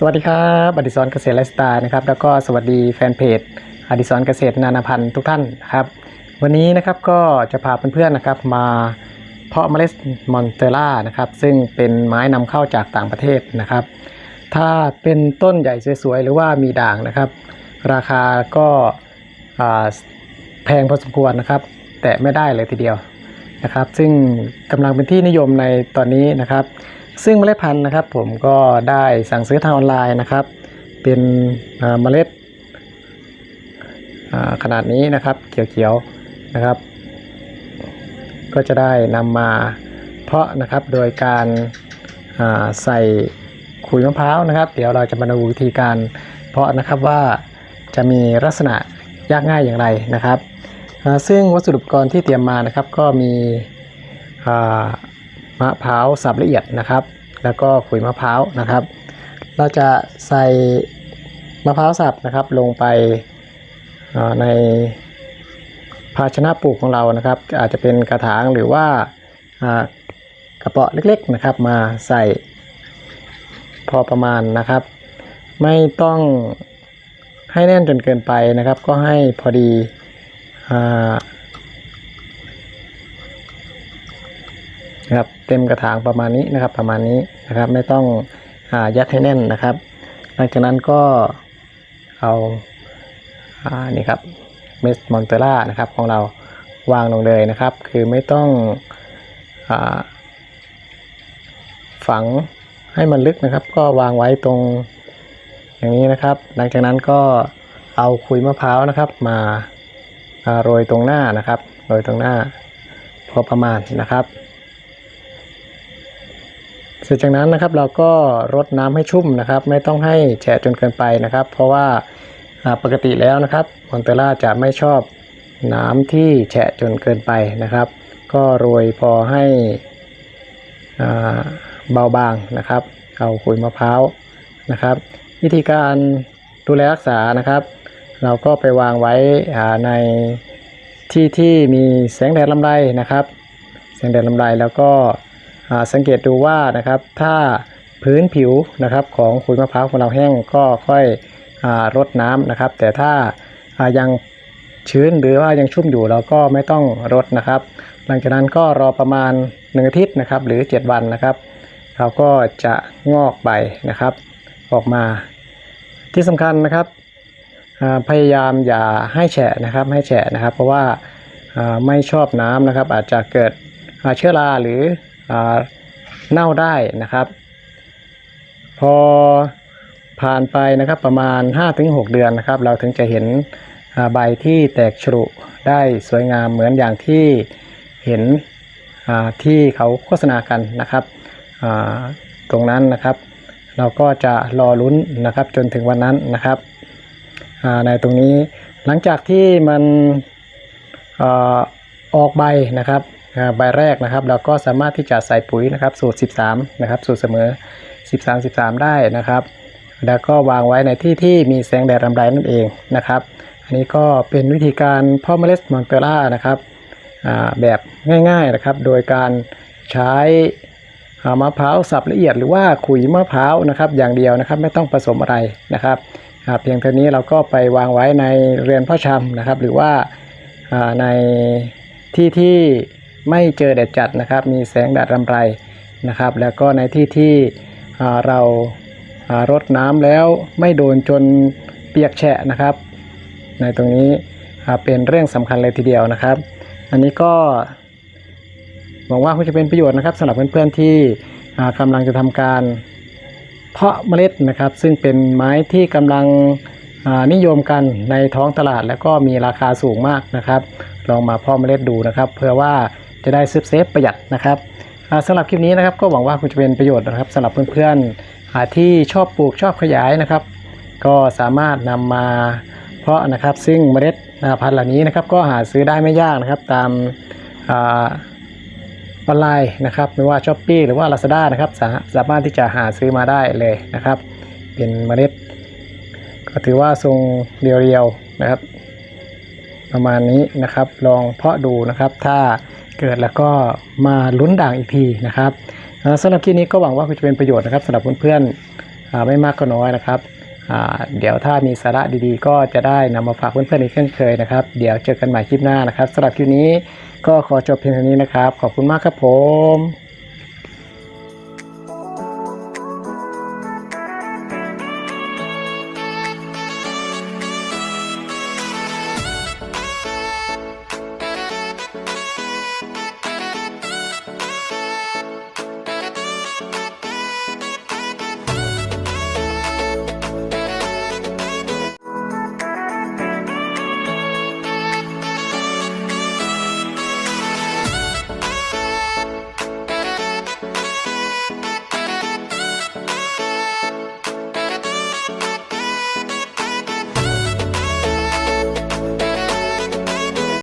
สวัสดีครับอดิศรเกษตรไลฟ์สไตล์นะครับแล้วก็สวัสดีแฟนเพจอดิศรเกษตรนานาพันธุ์ทุกท่านนะครับ วันนี้นะครับก็จะพาเพื่อนๆนะครับมาเพาะเมล็ดมอนเตล่านะครับซึ่งเป็นไม้นำเข้าจากต่างประเทศนะครับ ถ้าเป็นต้นใหญ่สวยๆหรือว่ามีด่างนะครับ ราคาก็าแพงพอสมควรนะครับ แต่ไม่ได้เลยทีเดียวนะครับ ซึ่งกำลังเป็นที่นิยมในตอนนี้นะครับ ซึ่งเมล็ดพันธุ์นะครับ ผมก็ได้สั่งซื้อทางออนไลน์นะครับ เป็นเมล็ดขนาดนี้นะครับเขียวๆนะครับ ก็จะได้นำมาเพาะนะครับโดยการาใส่ขุยมะพร้าวนะครับ เดี๋ยวเราจะมาดูวิธีการเพาะนะครับว่าจะมีลักษณะยากง่ายอย่างไรนะครับ ซึ่งวัสดุอุปกรณ์ที่เตรียมมานะครับก็มีอ มะพร้าวสับละเอียดนะครับ แล้วก็ขุยมะพร้าวนะครับ เราจะใส่มะพร้าวสับนะครับลงไปในภาชนะปลูกของเรานะครับ อาจจะเป็นกระถางหรือว่ากระเป๋อเล็กๆนะครับ มาใส่พอประมาณนะครับ ไม่ต้องให้แน่นจนเกินไปนะครับ ก็ให้พอดีอ่านะครับ เต็มกระถางประมาณนี้นะครับ ประมาณนี้นะครับ ไม่ต้องอายัดให้แน่นนะครับ หลังจากนั้นก็เอาอ่านี่ครับเมสมอนเตล่านะครับของเราวางลงเลยนะครับ คือไม่ต้องอฝังให้มันลึกนะครับ ก็วางไว้ตรงอย่างนี้นะครับ หลังจากนั้นก็เอาคุยมะพร้าวนะครับ มาโรยตรงหน้านะครับโรยตรงหน้าพอประมาณนะครับ เสร็จจากนั้นนะครับเราก็รดน้ำให้ชุ่มนะครับ ไม่ต้องให้แฉะจนเกินไปนะครับ เพราะว่าปกติแล้วนะครับมอนเตล่าจะไม่ชอบน้ำที่แฉะจนเกินไปนะครับ ก็โรยพอให้เบาบางนะครับ เอาขุยมะพร้าวนะครับ วิธีการดูแลรักษานะครับ เราก็ไปวางไว้ในที่ที่มีแสงแดดลำไรนะครับ แสงแดดลำไรแล้วก็ สังเกตดูว่านะครับถ้าพื้นผิวนะครับของขุยมะพร้าวของเราแห้งก็ค่อยอรดน้ำนะครับ แต่ถ้าายังชื้นหรือว่ายังชุ่มอยู่เราก็ไม่ต้องรดนะครับ หลังจากนั้นก็รอประมาณ1อาทิตย์นะครับหรือ 7 วันนะครับ เราก็จะงอกใบนะครับ ออกมาที่สำคัญนะครับพยายามอย่าให้แฉะนะครับให้แฉะนะครับ เพราะว่าาไม่ชอบน้ำนะครับ อาจจะเกิดเชื้อราหรือ เน่าได้นะครับ พอผ่านไปนะครับประมาณ 5-6 เดือนนะครับ เราถึงจะเห็นใบที่แตกฉลุได้สวยงามเหมือนอย่างที่เห็นที่เขาโฆษณากันนะครับตรงนั้นนะครับ เราก็จะรอลุ้นนะครับจนถึงวันนั้นนะครับในตรงนี้หลังจากที่มันออกใบนะครับ ใบแรกนะครับ เราก็สามารถที่จะใส่ปุ๋ยนะครับ สูตร 13 นะครับ สูตรเสมอ 13 13 ได้นะครับ แล้วก็วางไว้ในที่ที่มีแสงแดดรำไรนั่นเองนะครับ อันนี้ก็เป็นวิธีการเพาะเมล็ดมอนเตล่านะครับแบบง่ายๆนะครับ โดยการใช้มะพร้าวสับละเอียดหรือว่าขุยมะพร้าวนะครับอย่างเดียวนะครับไม่ต้องผสมอะไรนะครับเพียงเท่านี้เราก็ไปวางไว้ในเรือนพ่อชำนะครับ หรือว่าในที่ที่ ไม่เจอแดดจัดนะครับ มีแสงแดดรำไรนะครับ แล้วก็ในที่ที่เรารดน้ำแล้วไม่โดนจนเปียกแฉะนะครับ ในตรงนี้เป็นเรื่องสำคัญเลยทีเดียวนะครับ อันนี้ก็หวังว่าคงจะเป็นประโยชน์นะครับสำหรับเพื่อนๆที่อ่ากำลังจะทำการเพาะเมล็ดนะครับ ซึ่งเป็นไม้ที่กำลังนิยมกันในท้องตลาด แล้วก็มีราคาสูงมากนะครับ ลองมาเพาะเมล็ดดูนะครับ เพื่อว่า จะได้ซื้อเซฟประหยัดนะครับอ่าสำหรับคลิปนี้นะครับก็หวังว่าคงจะเป็นประโยชน์นะครับสำหรับเพื่อนๆที่ชอบปลูกชอบขยายนะครับ ก็สามารถนำมาเพาะนะครับซึ่งเมล็ดอ่าพันธุ์เหล่านี้นะครับ ก็หาซื้อได้ไม่ยากนะครับตามออนไลน์นะครับไม่ว่าช้อปปีหรือว่า Lazada นะครับสาสามารถที่จะหาซื้อมาได้เลยนะครับ เป็นเมล็ด ก็ถือว่าทรงเรียวๆนะครับ ประมาณนี้นะครับ ลองเพาะดูนะครับ ถ้าเกิดแล้วก็มาลุ้นด่างอีกทีนะครับอ่าสำหรับคลิปนี้ก็หวังว่าคงจะเป็นประโยชน์นะครับสำหรับเพื่อนๆไม่มากก็น้อยนะครับเดี๋ยวถ้ามีสาระดีๆ ก็จะได้นำมาฝากเพื่อนๆอีกเช่นเคยนะครับ เดี๋ยวเจอกันใหม่คลิปหน้านะครับสำหรับคลิปนี้ก็ขอจบเพียงเท่านี้นะครับ ขอบคุณมากครับผม